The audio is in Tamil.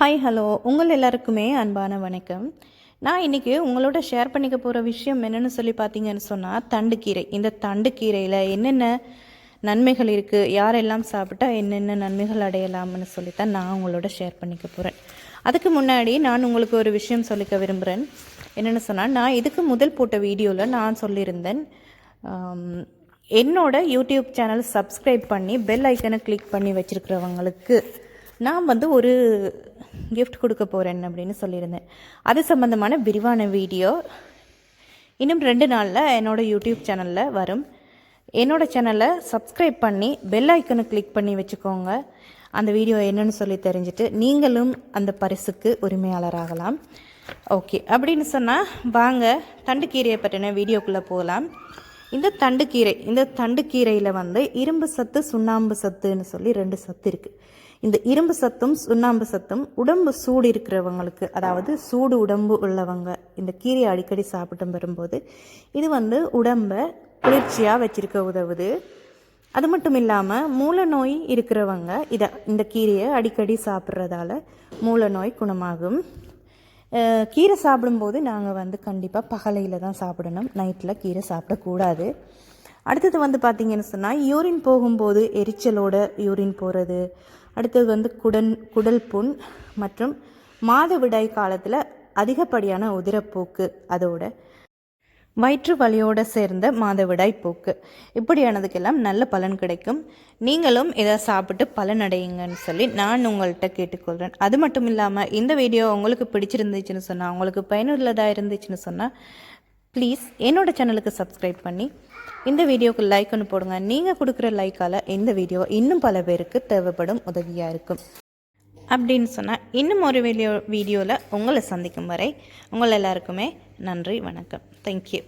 ஹாய் ஹலோ உங்கள் எல்லாருக்குமே அன்பான வணக்கம். நான் இன்றைக்கி உங்களோட ஷேர் பண்ணிக்க போகிற விஷயம் என்னென்னு சொல்லி பார்த்தீங்கன்னு சொன்னால் தண்டுக்கீரை. இந்த தண்டுக்கீரையில் என்னென்ன நன்மைகள் இருக்குது யாரெல்லாம் சாப்பிட்டா என்னென்ன நன்மைகள் அடையலாம்னு சொல்லித்தான் நான் உங்களோட ஷேர் பண்ணிக்க போகிறேன் அதுக்கு முன்னாடி நான் உங்களுக்கு ஒரு விஷயம் சொல்லிக்க விரும்புகிறேன் என்னென்னு சொன்னால் நான் இதுக்கு முதல் போட்ட வீடியோவில் நான் சொல்லியிருந்தேன் என்னோட யூடியூப் சேனல் சப்ஸ்கிரைப் பண்ணி பெல் ஐக்கனை கிளிக் பண்ணி வச்சுருக்கிறவங்களுக்கு நான் வந்து ஒரு கிஃப்ட் கொடுக்க போகிறேன் அப்படின்னு சொல்லியிருந்தேன். அது சம்மந்தமான விரிவான வீடியோ இன்னும் ரெண்டு நாளில் என்னோடய யூடியூப் சேனலில் வரும். என்னோடய சேனலை சப்ஸ்கிரைப் பண்ணி பெல் ஐக்கனை கிளிக் பண்ணி வச்சுக்கோங்க. அந்த வீடியோ என்னன்னு சொல்லி தெரிஞ்சுட்டு நீங்களும் அந்த பரிசுக்கு உரிமையாளராகலாம். ஓகே அப்படின்னு சொன்னால் வாங்க தண்டுக்கீரையை பற்றின வீடியோக்குள்ளே போகலாம் இந்த தண்டுக்கீரை இந்த தண்டுக்கீரையில் வந்து இரும்பு சத்து சுண்ணாம்பு சத்துன்னு சொல்லி ரெண்டு சத்து இருக்குது இந்த இரும்பு சத்தும் சுண்ணாம்பு சத்தும் உடம்பு சூடு இருக்கிறவங்களுக்கு அதாவது சூடு உடம்பு உள்ளவங்க இந்த கீரையை அடிக்கடி சாப்பிட்டு வரும்போது இது வந்து உடம்பை குளிர்ச்சியாக வச்சிருக்க உதவுது. அது மட்டும் இல்லாமல் மூல நோய் இருக்கிறவங்க இதை இந்த கீரையை அடிக்கடி சாப்பிட்றதால மூல நோய் குணமாகும் கீரை சாப்பிடும்போது நாங்கள் வந்து கண்டிப்பாக பகலையில் தான் சாப்பிடணும். நைட்டில் கீரை சாப்பிடக்கூடாது. அடுத்தது வந்து பார்த்திங்கன்னு சொன்னால் யூரின் போகும்போது எரிச்சலோட யூரின் போகிறது அடுத்தது வந்து குடன் குடல் புண் மற்றும் மாதவிடாய் காலத்தில் அதிகப்படியான உதிரப்போக்கு அதோட வயிற்று வலியோடு சேர்ந்த மாதவிடாய் போக்கு. இப்படியானதுக்கெல்லாம் நல்ல பலன் கிடைக்கும். நீங்களும் இதை சாப்பிட்டு பலன் அடையுங்கன்னு சொல்லி நான் உங்கள்கிட்ட கேட்டுக்கொள்கிறேன் அது மட்டும் இல்லாமல் இந்த வீடியோ உங்களுக்கு பிடிச்சிருந்துச்சுன்னு சொன்னால் உங்களுக்கு பயனுள்ளதாக இருந்துச்சுன்னு சொன்னால் ப்ளீஸ் என்னோட சேனலுக்கு சப்ஸ்கிரைப் பண்ணி இந்த வீடியோவுக்கு லைக் ஒன்று போடுங்க. நீங்கள் கொடுக்குற லைக்கால் இந்த வீடியோ இன்னும் பல பேருக்கு தேவைப்படும் உதவியாக இருக்கும். அப்படின்னு சொன்னால் இன்னும் ஒரு வீடியோ வீடியோவில் உங்களை சந்திக்கும் வரை உங்கள் எல்லாருக்குமே நன்றி வணக்கம். தேங்க்யூ